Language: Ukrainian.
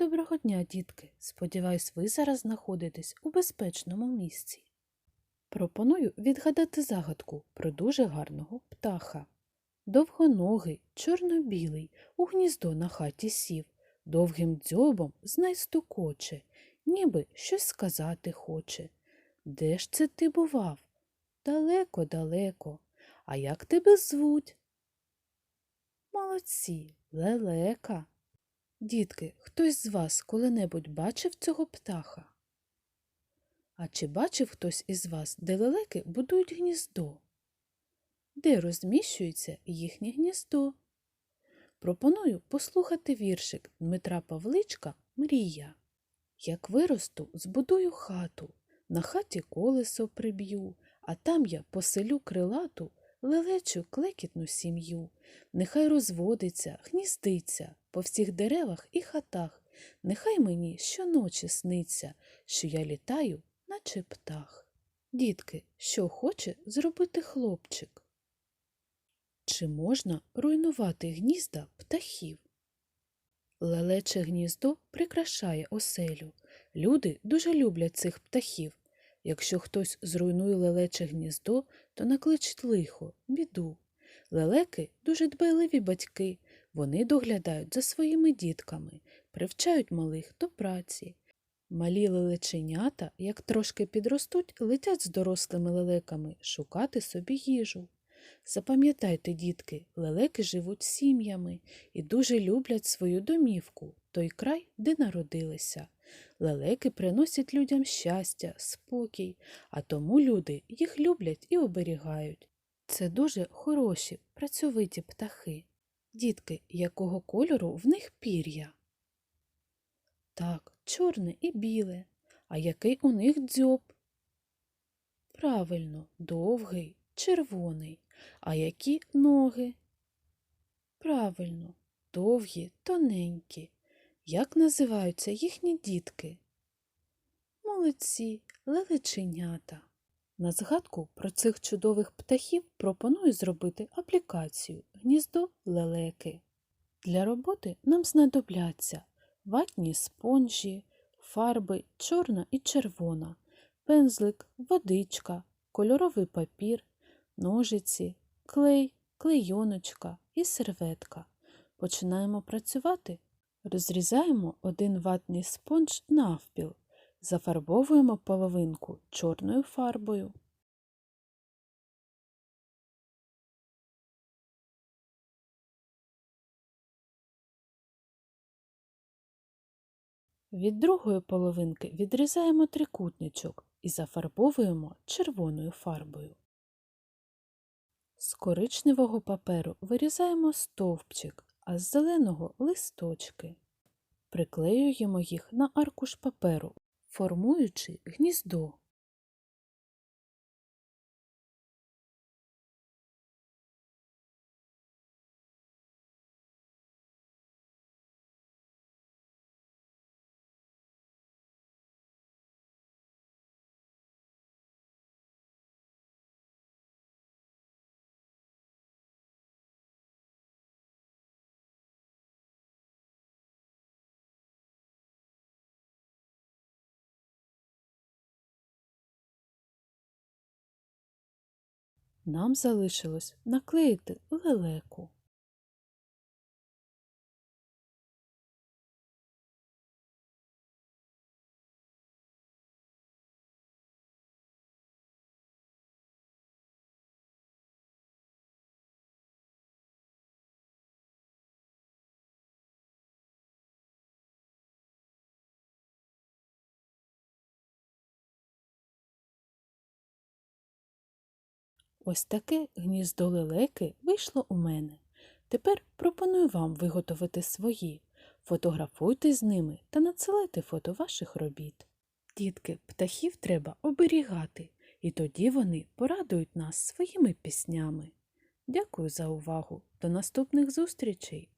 Доброго дня, дітки! Сподіваюсь, ви зараз знаходитесь у безпечному місці. Пропоную відгадати загадку про дуже гарного птаха. Довгоногий, чорно-білий, у гніздо на хаті сів, довгим дзьобом знай стукоче, ніби щось сказати хоче. Де ж це ти бував? Далеко, далеко. А як тебе звуть? Молодці, лелека. Дітки, хтось з вас коли-небудь бачив цього птаха? А чи бачив хтось із вас, де лелеки будують гніздо? Де розміщується їхнє гніздо? Пропоную послухати віршик Дмитра Павличка Мрія. Як виросту, збудую хату, на хаті колесо приб'ю, а там я поселю крилату, лелечу клекітну сім'ю. Нехай розводиться, гніздиться по всіх деревах і хатах. Нехай мені щоночі сниться, що я літаю, наче птах. Дітки, що хоче зробити хлопчик? Чи можна руйнувати гнізда птахів? Лелече гніздо прикрашає оселю. Люди дуже люблять цих птахів. Якщо хтось зруйнує лелече гніздо, то накличить лихо, біду. Лелеки дуже дбайливі батьки. Вони доглядають за своїми дітками, привчають малих до праці. Малі лелеченята, як трошки підростуть, летять з дорослими лелеками шукати собі їжу. Запам'ятайте, дітки, лелеки живуть сім'ями і дуже люблять свою домівку, той край, де народилися. Лелеки приносять людям щастя, спокій, а тому люди їх люблять і оберігають. Це дуже хороші, працьовиті птахи. Дітки, якого кольору в них пір'я? Так, чорне і біле. А який у них дзьоб? Правильно, довгий, червоний. А які ноги? Правильно, довгі, тоненькі. Як називаються їхні дітки? Молодці, лелеченята. На згадку про цих чудових птахів пропоную зробити аплікацію гніздо лелеки. Для роботи нам знадобляться ватні спонжі, фарби чорна і червона, пензлик, водичка, кольоровий папір, ножиці, клей, клейоночка і серветка. Починаємо працювати. Розрізаємо один ватний спонж навпіл. Зафарбовуємо половинку чорною фарбою. Від другої половинки відрізаємо трикутничок і зафарбовуємо червоною фарбою. З коричневого паперу вирізаємо стовпчик, а з зеленого листочки. Приклеюємо їх на аркуш паперу, формуючи гніздо. Нам залишилось наклеїти лелеку. Ось таке гніздо лелеки вийшло у мене. Тепер пропоную вам виготовити свої. Фотографуйте з ними та надсилайте фото ваших робіт. Дітки, птахів треба оберігати, і тоді вони порадують нас своїми піснями. Дякую за увагу. До наступних зустрічей!